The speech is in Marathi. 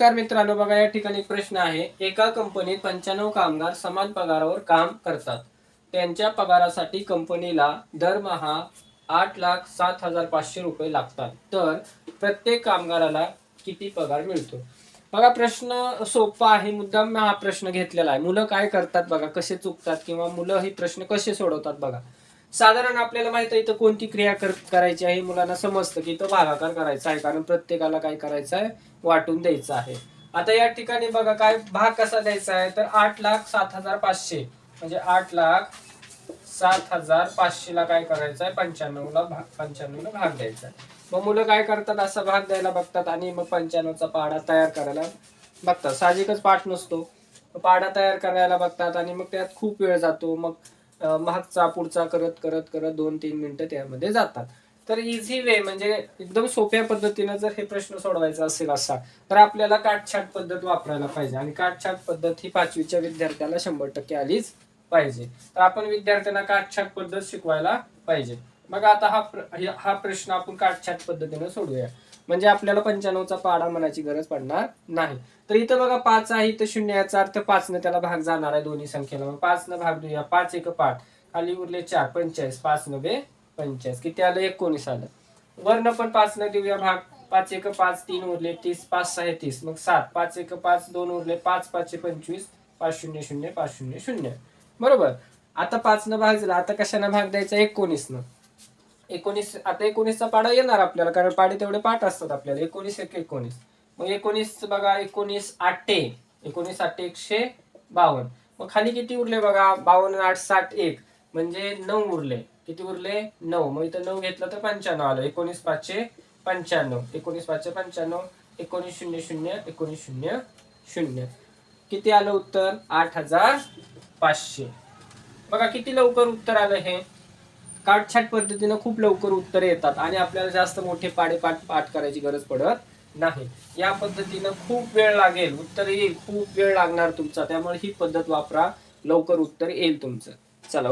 नमस्कार मित्रांनो बघा या ठिकाणी प्रश्न आहे. एका कंपनीत पंच्याण्णव कामगार समान पगारावर काम करतात. त्यांच्या पगारासाठी कंपनीला दरमहा आठ लाख सात हजार पाचशे रुपये लागतात. तर प्रत्येक कामगाराला किती पगार मिळतो? बघा प्रश्न सोपा आहे मुद्दाम हा प्रश्न घेतलेला आहे. मुलं काय करतात बघा कसे चुकतात किंवा मुलं हे प्रश्न कसे सोडवतात बघा. साधारण आपल्याला माहीत आहे इथं कोणती क्रिया करायची आहे? मुलांना समजतं की इथं भागाकार करायचा आहे कारण प्रत्येकाला काय करायचं आहे? वाटून द्यायचं आहे. आता या ठिकाणी बघा काय भाग कसा द्यायचा आहे? तर आठ लाख सात हजार पाचशे. म्हणजे आठ लाख सात हजार पाचशे ला काय करायचं आहे? पंच्याण्णवला भाग पंच्याण्णवला भाग द्यायचा आहे. मग मुलं काय करतात? असा भाग द्यायला बघतात आणि मग पंच्याण्णवचा पाडा तयार करायला बघतात. साहजिकच पाठ नसतो. पाडा तयार करायला बघतात आणि मग त्यात खूप वेळ जातो. मग मागचा पुढचा करत करत करत दोन तीन मिनिटं त्यामध्ये जातात. तर इझी वे म्हणजे एकदम सोप्या पद्धतीनं जर हे प्रश्न सोडवायचा असेल असा तर आपल्याला काटछाट पद्धत वापरायला पाहिजे. आणि काटछाट पद्धत ही पाचवीच्या विद्यार्थ्याला शंभर टक्के आलीच पाहिजे. तर आपण विद्यार्थ्यांना काटछाट पद्धत शिकवायला पाहिजे. मग आता हा प्र- हा प्रश्न आपण काटछाट पद्धतीने सोडूया. म्हणजे आपल्याला पंच्याण्णवचा पाडा म्हणायची गरज पडणार नाही. तर इथं बघा पाच आहे इथं शून्य याचा अर्थ पाचनं त्याला भाग जाणार आहे दोन्ही संख्येला. मग पाच न भाग देऊया. पाच एक पाठ. खाली उरले चार पंचाळीस पाच नव्हे पंचाळीस किती आलं? एकोणीस आलं. वर्ण पण पाच न देऊया भाग. पाच एक पाच तीन उरले तीस पाच सहा तीस. मग सात. पाच एक पाच दोन उरले पाच पाचशे पंचवीस. पाच शून्य शून्य पाच शून्य शून्य. बरोबर? आता पाच न भाग झाला आता कशानं भाग द्यायचा? एकोणीस न एकोणीस आता एकोणीसचा पाडा येणार आपल्याला कारण पाडे तेवढे पाठ असतात आपल्याला. एकोणीस एक एकोणीस. मग एकोणीस बघा एकोणीस आठे. एकोणीस आठे एकशे बावन्न. मग खाली किती उरले बघा? बावन्न आठ साठ एक. म्हणजे नऊ उरले. किती उरले? नऊ. मग इथं नऊ घेतलं तर पंच्याण्णव आलं. एकोणीस पाचशे पंच्याण्णव. एकोणीस पाचशे पंच्याण्णव. एकोणीस शून्य शून्य. एकोणीस शून्य शून्य. किती आलं उत्तर? आठ हजार पाचशे. बघा किती लवकर उत्तर आलं हे? काटछाट पद्धतीनं खूप लवकर उत्तरे येतात आणि आपल्याला जास्त मोठे पाडे पाठ पाठ करायची गरज पडत नाही. या पद्धतीनं खूप वेळ लागेल उत्तर येईल खूप वेळ लागणार तुमचा. त्यामुळे ही पद्धत वापरा लवकर उत्तर येईल तुमचं. चला